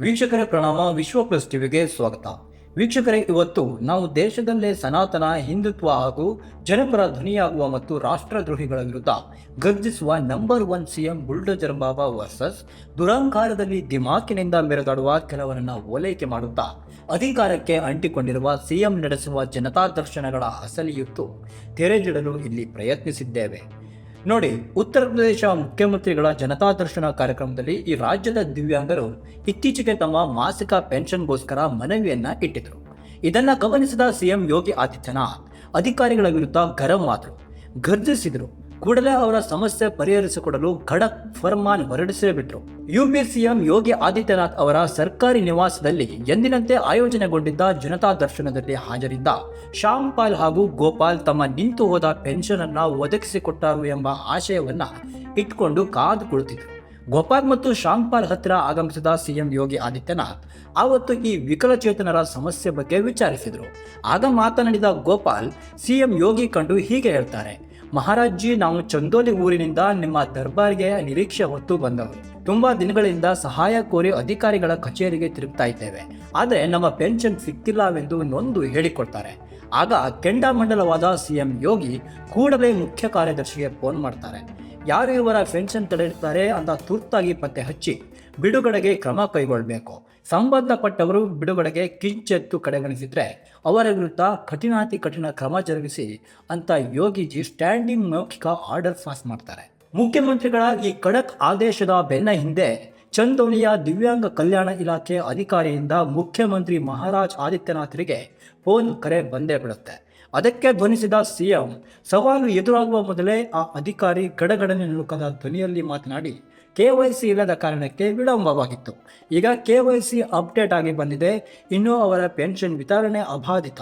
ವೀಕ್ಷಕರೇ ಪ್ರಣಾಮ, ವಿಶ್ವ ಪ್ಲಸ್ ಟಿವಿಗೆ ಸ್ವಾಗತ. ವೀಕ್ಷಕರೇ, ಇವತ್ತು ನಾವು ದೇಶದಲ್ಲೇ ಸನಾತನ, ಹಿಂದುತ್ವ ಹಾಗೂ ಜನಪರ ಧ್ವನಿಯಾಗುವ ಮತ್ತು ರಾಷ್ಟ್ರದ್ರೋಹಿಗಳ ವಿರುದ್ಧ ಗರ್ಜಿಸುವ number one CM bulldozer Baba versus ದುರಂಕಾರದಲ್ಲಿ ದಿಮಾಕಿನಿಂದ ಮೆರೆದಾಡುವ ಕೆಲವರನ್ನ ಓಲೈಕೆ ಮಾಡುತ್ತಾ ಅಧಿಕಾರಕ್ಕೆ ಅಂಟಿಕೊಂಡಿರುವ ಸಿಎಂ ನಡೆಸುವ ಜನತಾ ದರ್ಶನಗಳ ಅಸಲಿಯುತ್ತು. ತೆರೆದಿಡಲು ಇಲ್ಲಿ ಪ್ರಯತ್ನಿಸಿದ್ದೇವೆ. ನೋಡಿ, ಉತ್ತರ ಪ್ರದೇಶ ಮುಖ್ಯಮಂತ್ರಿಗಳ ಜನತಾ ದರ್ಶನ ಕಾರ್ಯಕ್ರಮದಲ್ಲಿ ಈ ರಾಜ್ಯದ ದಿವ್ಯಾಂಗರು ಇತ್ತೀಚೆಗೆ ತಮ್ಮ ಮಾಸಿಕ ಪೆನ್ಷನ್ಗೋಸ್ಕರ ಮನವಿಯನ್ನ ಇಟ್ಟಿದ್ರು. ಇದನ್ನ ಗಮನಿಸಿದ ಸಿಎಂ ಯೋಗಿ ಆದಿತ್ಯನಾಥ್, ಅಧಿಕಾರಿಗಳ ವಿರುದ್ಧ ಗರಂ ಆದರು, ಗರ್ಜಿಸಿದರು. ಕೂಡಲೇ ಅವರ ಸಮಸ್ಯೆ ಪರಿಹರಿಸಿಕೊಡಲು ಖಡಕ್ ಫರ್ಮಾನ್ ಹೊರಡಿಸೇ ಬಿಟ್ರು. ಯುಪಿ ಸಿಎಂ ಯೋಗಿ ಆದಿತ್ಯನಾಥ್ ಅವರ ಸರ್ಕಾರಿ ನಿವಾಸದಲ್ಲಿ ಎಂದಿನಂತೆ ಆಯೋಜನೆಗೊಂಡಿದ್ದ ಜನತಾ ದರ್ಶನದಲ್ಲಿ ಹಾಜರಿದ್ದ ಶ್ಯಾಮ್ ಪಾಲ್ ಹಾಗೂ ಗೋಪಾಲ್ ತಮ್ಮ ನಿಂತು ಹೋದ ಪೆನ್ಷನ್ ಅನ್ನ ಒದಗಿಸಿಕೊಟ್ಟರು ಎಂಬ ಆಶಯವನ್ನ ಇಟ್ಕೊಂಡು ಕಾದು ಕುಳಿತಿದ್ರು. ಗೋಪಾಲ್ ಮತ್ತು ಶ್ಯಾಮ್ ಪಾಲ್ ಹತ್ತಿರ ಆಗಮಿಸಿದ ಸಿಎಂ ಯೋಗಿ ಆದಿತ್ಯನಾಥ್ ಆವತ್ತು ಈ ವಿಕಲಚೇತನರ ಸಮಸ್ಯೆ ಬಗ್ಗೆ ವಿಚಾರಿಸಿದರು. ಆಗ ಮಾತನಾಡಿದ ಗೋಪಾಲ್, ಸಿಎಂ ಯೋಗಿ ಕಂಡು ಹೀಗೆ ಹೇಳ್ತಾರೆ ಮಹಾರಾಜ್ ಜಿ ನಾವು ಚಂದೋಲಿ ಊರಿನಿಂದ ನಿಮ್ಮ ದರ್ಬಾರ್ಗೆ ನಿರೀಕ್ಷೆ ಹೊತ್ತು ಬಂದವರು. ತುಂಬಾ ದಿನಗಳಿಂದ ಸಹಾಯ ಕೋರಿ ಅಧಿಕಾರಿಗಳ ಕಚೇರಿಗೆ ತಿರುಗ್ತಾ ಇದ್ದೇವೆ. ಆದರೆ ನಮ್ಮ ಪೆನ್ಷನ್ ಸಿಕ್ಕಿಲ್ಲವೆಂದು ನೊಂದು ಹೇಳಿಕೊಡ್ತಾರೆ. ಆಗ ಕೆಂಡಾಮಂಡಲವಾದ ಸಿಎಂ ಯೋಗಿ ಕೂಡಲೇ ಮುಖ್ಯ ಕಾರ್ಯದರ್ಶಿಗೆ ಫೋನ್ ಮಾಡ್ತಾರೆ. ಯಾರು ಇವರ ಪೆನ್ಷನ್ ತಡೆಯುತ್ತಾರೆ ಅಂತ ತುರ್ತಾಗಿ ಪತ್ತೆ ಹಚ್ಚಿ ಬಿಡುಗಡೆಗೆ ಕ್ರಮ ಕೈಗೊಳ್ಳಬೇಕು. ಸಂಬಂಧಪಟ್ಟವರು ಬಿಡುಗಡೆಗೆ ಕಿಂಚೆತ್ತು ಕಡೆಗಣಿಸಿದರೆ, ಅವರ ವಿರುದ್ಧ ಕಠಿಣಾತಿ ಕಠಿಣ ಕ್ರಮ ಜರುಗಿಸಿ ಅಂತ ಯೋಗಿಜಿ ಸ್ಟ್ಯಾಂಡಿಂಗ್ ಮೌಖಿಕ ಆರ್ಡರ್ ಪಾಸ್ ಮಾಡ್ತಾರೆ. ಮುಖ್ಯಮಂತ್ರಿಗಳ ಈ ಖಡಕ್ ಆದೇಶದ ಬೆನ್ನ ಹಿಂದೆ ಚಂದೋಳಿಯ ದಿವ್ಯಾಂಗ ಕಲ್ಯಾಣ ಇಲಾಖೆ ಅಧಿಕಾರಿಯಿಂದ ಮುಖ್ಯಮಂತ್ರಿ ಮಹಾರಾಜ್ ಆದಿತ್ಯನಾಥರಿಗೆ ಫೋನ್ ಕರೆ ಬಂದೇ ಬಿಡುತ್ತೆ. ಅದಕ್ಕೆ ಧ್ವನಿಸಿದ ಸಿಎಂ, ಸವಾಲು ಎದುರಾಗುವ ಮೊದಲೇ ಆ ಅಧಿಕಾರಿ ಗಡಗಡನೆ ನುಣುಕದ ಧ್ವನಿಯಲ್ಲಿ ಮಾತನಾಡಿ ಕೆವೈಸಿ ಇಲ್ಲದ ಕಾರಣಕ್ಕೆ ವಿಳಂಬವಾಗಿತ್ತು. ಈಗ ಕೆ ವೈ ಸಿ ಅಪ್ಡೇಟ್ ಆಗಿ ಬಂದಿದೆ. ಇನ್ನು ಅವರ ಪೆನ್ಷನ್ ವಿತರಣೆ ಅಬಾಧಿತ.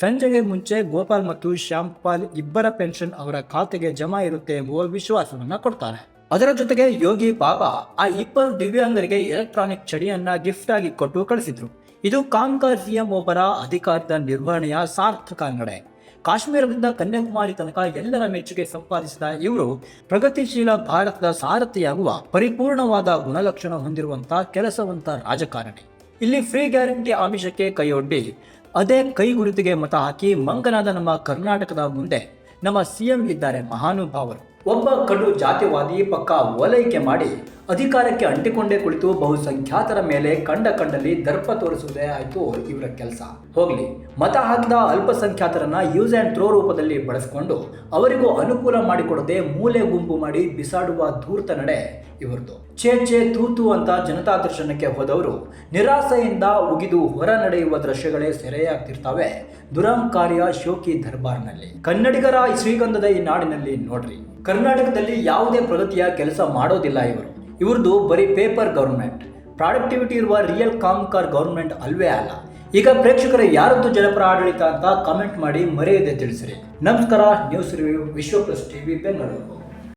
ಸಂಜೆಗೆ ಮುಂಚೆ ಗೋಪಾಲ್ ಮತ್ತು ಶ್ಯಾಮ್ ಪಾಲ್ ಇಬ್ಬರ ಪೆನ್ಷನ್ ಅವರ ಖಾತೆಗೆ ಜಮಾ ಇರುತ್ತೆ ಎಂಬುವ ವಿಶ್ವಾಸವನ್ನ ಕೊಡ್ತಾರೆ. ಅದರ ಜೊತೆಗೆ ಯೋಗಿ ಬಾಬಾ ಆ ಇಬ್ಬರು ದಿವ್ಯಾಂಗರಿಗೆ ಎಲೆಕ್ಟ್ರಾನಿಕ್ ಚಡಿಯನ್ನ ಗಿಫ್ಟ್ ಆಗಿ ಕೊಟ್ಟು ಕಳಿಸಿದ್ರು. ಇದು ಕಾಂಕಾರ್ ಸಿಎಂ ಒಬ್ಬರ ಅಧಿಕಾರದ ನಿರ್ವಹಣೆಯ ಸಾರ್ಥಕ ನಡೆ. ಕಾಶ್ಮೀರದಿಂದ ಕನ್ಯಾಕುಮಾರಿ ತನಕ ಎಲ್ಲರ ಮೆಚ್ಚುಗೆ ಸಂಪಾದಿಸಿದ ಇವರು ಪ್ರಗತಿಶೀಲ ಭಾರತದ ಸಾರಥಿಯಾಗುವ ಪರಿಪೂರ್ಣವಾದ ಗುಣಲಕ್ಷಣ ಹೊಂದಿರುವಂತಹ ಕೆಲಸವಂತ ರಾಜಕಾರಣಿ. ಇಲ್ಲಿ ಫ್ರೀ ಗ್ಯಾರಂಟಿ ಆಮಿಷಕ್ಕೆ ಕೈಯೊಡ್ಡಿ ಅದೇ ಕೈ ಗುರುತಿಗೆ ಮತ ಹಾಕಿ ಮಂಗನಾದ ನಮ್ಮ ಕರ್ನಾಟಕದ ಮುಂದೆ ನಮ್ಮ ಸಿಎಂ ಇದ್ದಾರೆ ಮಹಾನುಭಾವರು. ಒಬ್ಬ ಕಡು ಜಾತಿವಾದಿ ಪಕ್ಕ ಓಲೈಕೆ ಮಾಡಿ ಅಧಿಕಾರಕ್ಕೆ ಅಂಟಿಕೊಂಡೇ ಕುಳಿತು ಬಹುಸಂಖ್ಯಾತರ ಮೇಲೆ ಕಂಡ ಕಂಡಲ್ಲಿ ದರ್ಪ ತೋರಿಸುವುದೇ ಆಯಿತು ಇವರ ಕೆಲಸ. ಹೋಗ್ಲಿ, ಮತ ಹಾಕಿದ ಅಲ್ಪಸಂಖ್ಯಾತರನ್ನ ಯೂಸ್ ಆ್ಯಂಡ್ ಥ್ರೋ ರೂಪದಲ್ಲಿ ಬಳಸಿಕೊಂಡು ಅವರಿಗೂ ಅನುಕೂಲ ಮಾಡಿಕೊಡದೆ ಮೂಲೆ ಗುಂಪು ಮಾಡಿ ಬಿಸಾಡುವ ಧೂರ್ತ ನಡೆ ಇವರದು. ಛೇ ಛೇ ತೂತು ಅಂತ ಜನತಾ ದರ್ಶನಕ್ಕೆ ಹೋದವರು ನಿರಾಸೆಯಿಂದ ಉಗಿದು ಹೊರ ನಡೆಯುವ ದೃಶ್ಯಗಳೇ ಸೆರೆಯಾಗ್ತಿರ್ತವೆ. ದುರಂಕಾರ್ಯ ಶೋಕಿ ದರ್ಬಾರ್ನಲ್ಲಿ. ಕನ್ನಡಿಗರ ಶ್ರೀಗಂಧದ ಈ ನಾಡಿನಲ್ಲಿ ನೋಡ್ರಿ. ಕರ್ನಾಟಕದಲ್ಲಿ ಯಾವುದೇ ಪ್ರಗತಿಯ ಕೆಲಸ ಮಾಡೋದಿಲ್ಲ ಇವರು. ಇವ್ರದ್ದು ಬರೀ ಪೇಪರ್ ಗೌರ್ಮೆಂಟ್ ಪ್ರಾಡಕ್ಟಿವಿಟಿ ಇರುವ ರಿಯಲ್ ಕಾಮ್ಕಾರ್ ಗೌರ್ಮೆಂಟ್ ಅಲ್ವೇ ಅಲ್ಲ. ಈಗ ಪ್ರೇಕ್ಷಕರ ಯಾರದ್ದು ಜನಪರ ಆಡಳಿತ ಅಂತ ಕಾಮೆಂಟ್ ಮಾಡಿ ಮರೆಯದೆ ತಿಳಿಸಿರಿ. ನಮಸ್ಕಾರ, news review Vishwa plus TV, Bengaluru.